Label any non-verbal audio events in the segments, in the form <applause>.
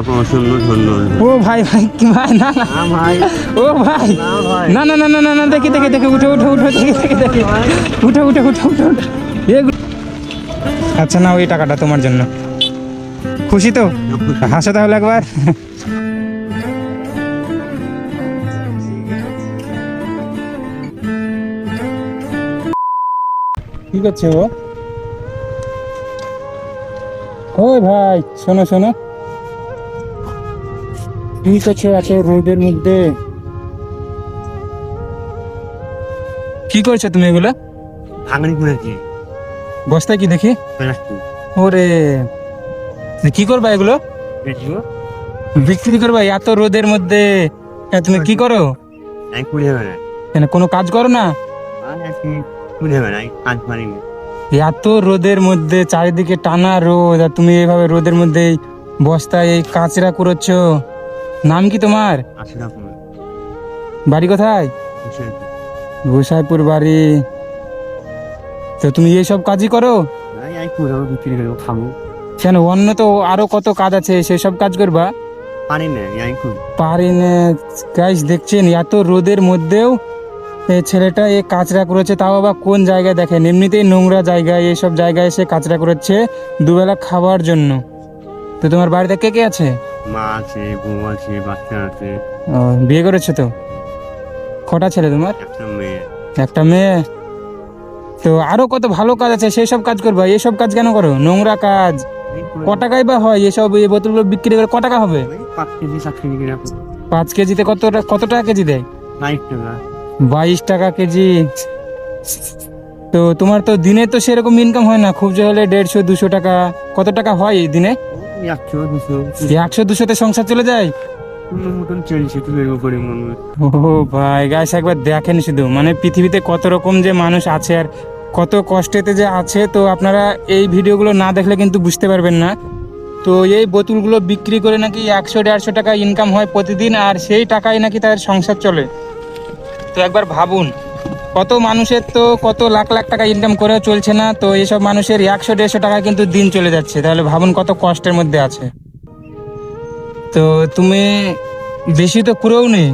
ও ভাই ভাই কি ভাই? না ও ভাই। না ভাই। না না না না না না দেখি দেখি দেখি উঠে উঠে উঠে দেখি দেখি দেখি। উঠে উঠে উঠে উঠে উঠে। আচ্ছা না ওই টাকাটা তোমার জন্য। খুশি তো? হাসো তাহলে একবার। কি করছে ও? ওই ভাই শোনো শোনো। কি করছ এত রোদের মধ্যে। কি করছ তুমি এগুলো? ভাঙড়ি করেছি বস্তায় কি দেখি? ওরে কি করবা এগুলো? বিক্রি করবা? এত রোদের মধ্যে। হ্যাঁ, তুমি কি করো? কেন কোনো কাজ করো না? এত রোদের মধ্যে চারিদিকে টানা রোদ আর তুমি এইভাবে রোদের মধ্যে বস্তায় এই কাঁচরা কুড়োচ্ছ? নাম কি তোমার? বাড়ি কোথায়? গোসাইপুর। বাড়ি। তো তুমি এইসব কাজই করো? কেন অন্য তো আরও কত কাজ আছে সেসব কাজ করবা? পারি না গাইস দেখছেন এত রোদের মধ্যেও এই ছেলেটা এই কাঁচরা করেছে তাও আবার কোন জায়গায় দেখেন? এমনিতেই নোংরা জায়গায় এইসব জায়গায় এসে কাঁচরা করেছে দুবেলা খাওয়ার জন্য। তো তোমার বাড়িতে কে কে আছে? মা আছে বউ আছে বাচ্চা আছে। ও, বিয়ে করেছ তো? কটা ছেলে তোমার? একটা মেয়ে। একটা মেয়ে? তো আরও কত ভালো কাজ আছে সেই সব কাজ করবা? এইসব কাজ কেন করো? নোংরা কাজ। ক টাকায় বা হয়? এসব এই বোতলগুলো বিক্রি করে ক টাকা হবে? পাঁচ কেজি সাত কেজি পাঁচ কেজিতে কত কত টাকা কেজি দেয়? ষাট টাকা। বাইশ টাকা কেজি। তো তোমার তো দিনে তো সেরকম ইনকাম হয় না। খুব যে হলে দেড়শো দুশো টাকা। কত টাকা হয় এই দিনে? একশো দুশো একশো দুশোতে সংসার চলে যায়? মতন চলছে তুই করে মনে ও ভাই গাছ একবার দেখেন শুধু। মানে পৃথিবীতে কত রকম যে মানুষ আছে আর কত কষ্টেতে যে আছে তো আপনারা এই ভিডিওগুলো না দেখলে কিন্তু বুঝতে পারবেন না। তো এই বোতলগুলো বিক্রি করে নাকি একশো দেড়শো টাকা ইনকাম হয় প্রতিদিন আর সেই টাকায় নাকি তাদের সংসার চলে। তো একবার ভাবুন। কত মানুষের তো কত লাখ লাখ টাকা ইনকাম করে চলছে না তো এইসব মানুষের একশো দেড়শো টাকা কিন্তু দিন চলে যাচ্ছে। তাহলে ভাবুন কত কষ্টের মধ্যে আছে। তো তুমি বেশি তো কুড়েও নেই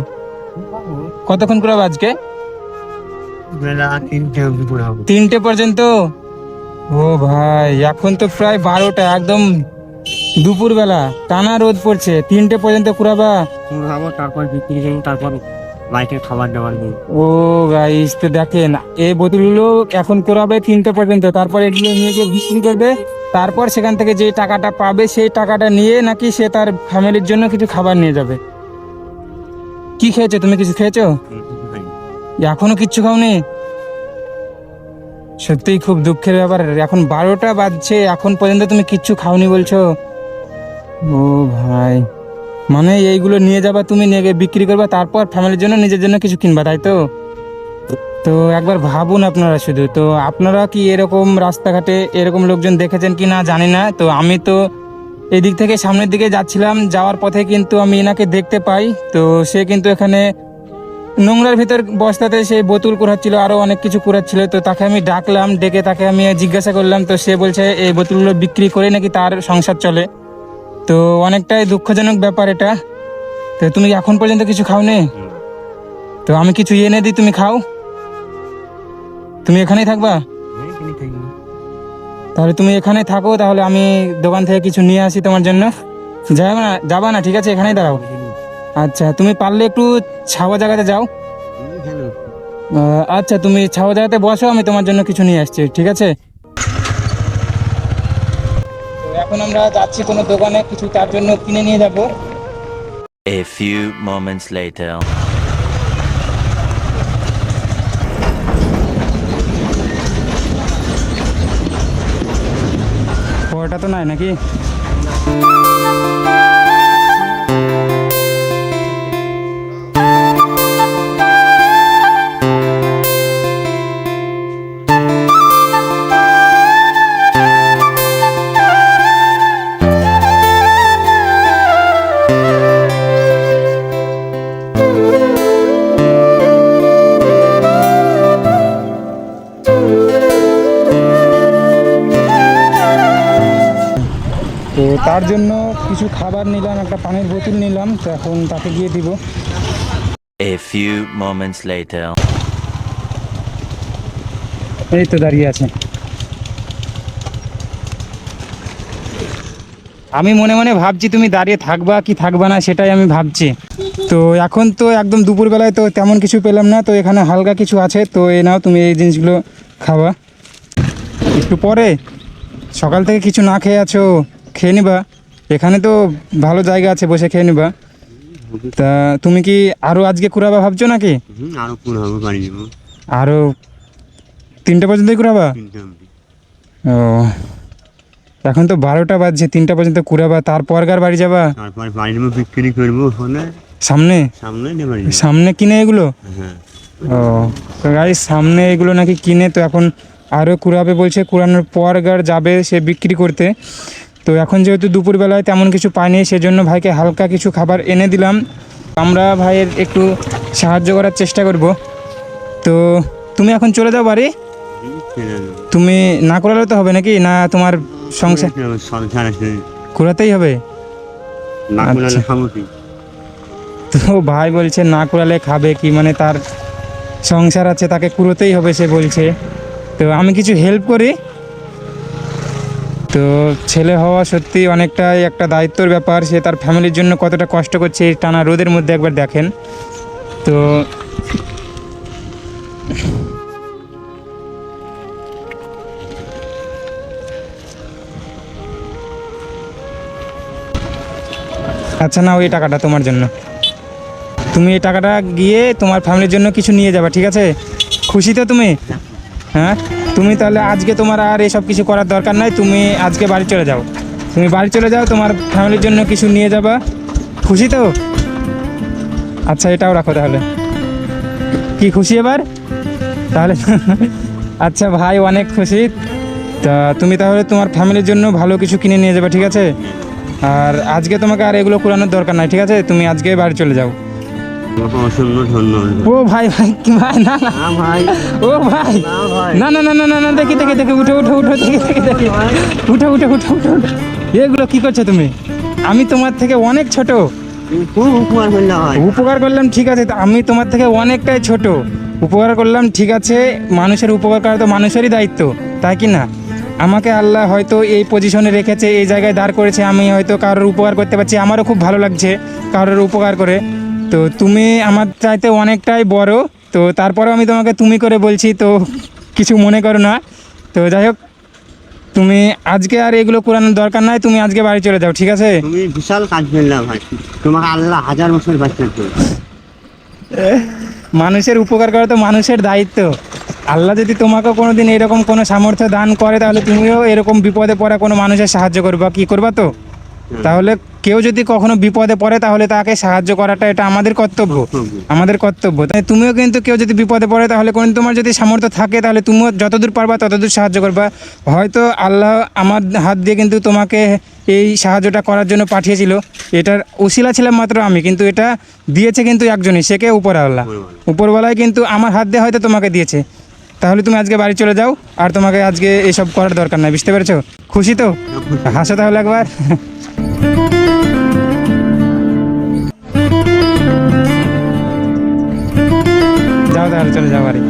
কতক্ষণ কুড়াবো আজকে? তিনটে পর্যন্ত? ও ভাই এখন তো প্রায় বারোটা একদম দুপুরবেলা। টানা রোদ পড়ছে তিনটে পর্যন্ত কুড়াবা? তারপর বিক্রি তারপর খাবার দাবার নেই। ও গাইস তো দেখেন, এই বোতলগুলো এখন করাবে তিনটে পর্যন্ত। তারপর এগুলো নিয়ে গিয়ে বিক্রি করবে। তারপর সেখান থেকে যে টাকাটা পাবে, সেই টাকাটা নিয়ে নাকি সে তার ফ্যামিলির জন্য কিছু খাবার নিয়ে যাবে। কি খেয়েছো? তুমি কিছু খেয়েছো? এখনও কিচ্ছু খাওনি? সত্যিই খুব দুঃখের ব্যাপার। এখন বারোটা বাজছে, এখন পর্যন্ত তুমি কিচ্ছু খাওনি বলছো। ও ভাই। মানে এইগুলো নিয়ে যাবা, তুমি নিয়ে বিক্রি করবা, তারপর ফ্যামিলির জন্য নিজের জন্য কিছু কিনবা, তাই তো? তো একবার ভাবুন আপনারা শুধু, তো আপনারা কি এরকম রাস্তাঘাটে এরকম লোকজন দেখেছেন কি না জানি না, তো আমি তো এদিক থেকে সামনের দিকে যাচ্ছিলাম, যাওয়ার পথে কিন্তু আমি এনাকে দেখতে পাই, তো সে কিন্তু এখানে নোংরার ভিতর বস্তাতে সে বোতল কুড়াচ্ছিল, আরও অনেক কিছু কুড়াচ্ছিল, তো তাকে আমি ডাকলাম, ডেকে তাকে আমি জিজ্ঞাসা করলাম, তো সে বলছে, এই বোতলগুলো বিক্রি করে নাকি তার সংসার চলে? তো অনেকটাই দুঃখজনক ব্যাপার এটা। তো তুমি এখন পর্যন্ত কিছু খাওনি? তো আমি কিছু এনে দিই তুমি খাও। তুমি এখানেই থাকবা? তাহলে তুমি এখানে থাকো তাহলে আমি দোকান থেকে কিছু নিয়ে আসি তোমার জন্য। যাবা না যাবা না ঠিক আছে এখানেই দাঁড়াও। আচ্ছা তুমি পারলে একটু ছাওয়া জায়গাতে যাও। আচ্ছা তুমি ছাওয়া জায়গাতে বসো আমি তোমার জন্য কিছু নিয়ে আসছি ঠিক আছে তো এখন আমরা যাচ্ছি কোনো দোকানে কিছু তার জন্য কিনে নিয়ে যাব A few moments later. ওটা তো নাই নাকি একটা পানির বোতল নিলাম তো এখন তাকে গিয়ে দিব। A few moments later. এই তো দাঁড়িয়ে আছে। আমি মনে মনে ভাবছি তুমি দাঁড়িয়ে থাকবা কি থাকবা না সেটাই আমি ভাবছি। তো এখন তো একদম দুপুরবেলায় তো তেমন কিছু পেলাম না তো এখানে হালকা কিছু আছে তো এ নাও তুমি এই জিনিসগুলো খাবা একটু পরে সকাল থেকে কিছু না খেয়ে আছো খেয়ে নিবা। এখানে তো ভালো জায়গা আছে বসে খেয়ে নিবা। তা তুমি কি আরও আজকে কুড়াবা ভাবছ নাকি? আরও হবে বাড়ি যাব। আরও তিনটে পর্যন্তই কুড়াবা? ও এখন তো বারোটা বাজছে তিনটা পর্যন্ত কুড়াবা তারপর গার বাড়ি যাবা? তারপর বাড়ি যাব বিক্রি করব ওখানে। সামনে? সামনে সামনে কিনে এগুলো? হ্যাঁ। ও তো গাড়ি সামনে এগুলো নাকি কিনে তো এখন আরও কুড়াবে বলছে কুড়ানোর পর গার যাবে সে বিক্রি করতে। তো এখন যেহেতু দুপুরবেলায় তেমন কিছু পাইনি সেজন্য ভাইকে হালকা কিছু খাবার এনে দিলাম। আমরা ভাইয়ের একটু সাহায্য করার চেষ্টা করব। তো তুমি এখন চলে যাও বাড়ি। তুমি না করালে তো হবে নাকি? না তোমার সংসার কুড়াতেই হবে? না করলে আচ্ছা। তো ভাই বলছে না কুড়ালে খাবে কি? মানে তার সংসার আছে তাকে কুড়োতেই হবে সে বলছে। তো আমি কিছু হেল্প করি। তো ছেলে হওয়া সত্যি অনেকটাই একটা দায়িত্বর ব্যাপার। সে তার ফ্যামিলির জন্য কতটা কষ্ট করছে এই টানা রোদের মধ্যে একবার দেখেন। তো আচ্ছা না ওই টাকাটা তোমার জন্য। তুমি এই টাকাটা গিয়ে তোমার ফ্যামিলির জন্য কিছু নিয়ে যাবে, ঠিক আছে? খুশি তো তুমি? হ্যাঁ? তুমি তাহলে আজকে তোমার আর এসব কিছু করার দরকার নাই, তুমি আজকে বাড়ি চলে যাও। তুমি বাড়ি চলে যাও, তোমার ফ্যামিলির জন্য কিছু নিয়ে যাবা। খুশি তো? আচ্ছা এটাও রাখো তাহলে। কি খুশি এবার? তাহলে <laughs> আচ্ছা ভাই, অনেক খুশি। তা তুমি তাহলে তোমার ফ্যামিলির জন্য ভালো কিছু কিনে নিয়ে যাবে, ঠিক আছে? আর আজকে তোমাকে আর এগুলো কুড়ানোর দরকার নাই, ঠিক আছে? তুমি আজকে বাড়ি চলে যাও। ও ভাই ভাই কি ভাই না না। ভাই। ও ভাই। না না না না না না দেখি দেখি দেখি উঠো উঠো উঠো দেখি দেখি দেখি। উঠো উঠো উঠো উঠো উঠো। এগুলো কি করছ তুমি? আমি তোমার থেকে অনেক ছোট। উপকার করলাম ঠিক আছে তা আমি তোমার থেকে অনেকটাই ছোট। উপকার করলাম ঠিক আছে মানুষের উপকার করা তো মানুষেরই দায়িত্ব তাই কি না? আমাকে আল্লাহ হয়তো এই পজিশনে রেখেছে এই জায়গায় দাঁড় করেছে আমি হয়তো কারোর উপকার করতে পারছি আমারও খুব ভালো লাগছে কারোর উপকার করে। তো তুমি আমার চাইতে অনেকটাই বড় তো তারপরেও আমি তোমাকে তুমি করে বলছি তো কিছু মনে করো না। তো যাই হোক তুমি আজকে আর এগুলো করানোর দরকার নাই তুমি আজকে বাড়ি চলে যাও ঠিক আছে? তুমি বিশাল কাজ করলে ভাই তোমাকে আল্লাহ হাজার বছর বাঁচতে মানুষের উপকার করা তো মানুষের দায়িত্ব। আল্লাহ যদি তোমাকেও কোনোদিন এরকম কোনো সামর্থ্য দান করে তাহলে তুমিও এরকম বিপদে পড়া কোনো মানুষের সাহায্য করবা কি করবা তো? তাহলে কেউ যদি কখনো বিপদে পড়ে তাহলে তাকে সাহায্য করাটা এটা আমাদের কর্তব্য। আমাদের কর্তব্য। তাই তুমিও কিন্তু কেউ যদি বিপদে পড়ে তাহলে কোন তোমার যদি সামর্থ্য থাকে তাহলে তুমিও যতদূর পারবা ততদূর সাহায্য করবা। হয়তো আল্লাহ আমার হাত দিয়ে কিন্তু তোমাকে এই সাহায্যটা করার জন্য পাঠিয়েছিল। এটার উশিলা ছিলাম মাত্র আমি কিন্তু এটা দিয়েছে কিন্তু একজনই সে কে? উপরওয়ালা। উপরওয়ালায় কিন্তু আমার হাত দিয়ে হয়তো তোমাকে দিয়েছে। তাহলে তুমি আজকে বাড়ি চলে যাও আর তোমাকে আজকে এসব করার দরকার নাই বুঝতে পেরেছ? খুশি তো? হাসো তাহলে একবার। যাও তাহলে চলে যাও বাড়ি।